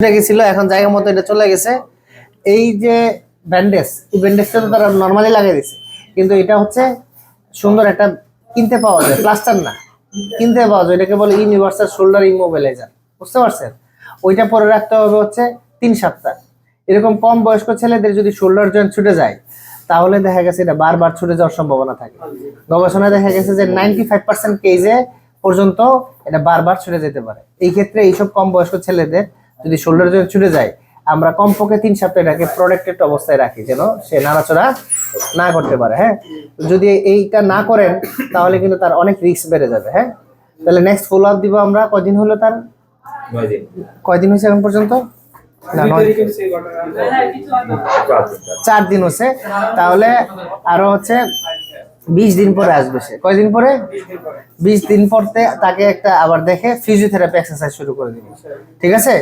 গেছিল এখন জায়গা মতো এটা চলে গেছে। এই যে ব্যান্ডেজ, এই ব্যান্ডেজটা তো তারা নর্মালি লাগিয়ে দিছে। কিন্তু এটা হচ্ছে সুন্দর একটা কিনতে পাওয়া যায় প্লাস্টার না। কিনতে পাওয়া যায়, এটাকে বলে ইউনিভার্সাল শোল্ডার ইমোবিলাইজার বুঝতে পারছেন? ওইটা পরে রাখতে হবে হচ্ছে তিন সপ্তাহ। এরকম কম বয়স্ক ছেলেদের যদি শোল্ডার জয়েন্ট ছুটে যায়, তাহলে দেখা গেছে এটা বারবার ছুটে যাওয়ার সম্ভাবনা থাকে। গবেষণায় দেখা গেছে যে নাইনটি ফাইভ পার্সেন্ট কেজে পর্যন্ত এটা বারবার ছুটে যেতে পারে। এই ক্ষেত্রে এইসব কম বয়স্ক ছেলেদের যদি শোল্ডার জয়েন্ট ছুটে যায় আমরা কমপক্ষে তিন সপ্তাহ এটাকে প্রোটেক্টেড অবস্থায় রাখি যেন সে নাড়াচড়া না করতে পারে হ্যাঁ? যদি এইটা না করেন তাহলে কিন্তু তার অনেক রিস্ক বেড়ে যাবে হ্যাঁ? তাহলে নেক্সট ফলো আপ দিব আমরা কদিন হলো তার? কয়দিন হয়েছে এখন পর্যন্ত। চার দিন হচ্ছে তাহলে আরও হচ্ছে বিশ দিন পরে আসবে সে। কয়দিন পরে? বিশ দিন পর। তে- তাকে একটা আবার দেখে ফিজিওথেরাপি এক্সারসাইজ শুরু করে দিবে। ঠিক আছে?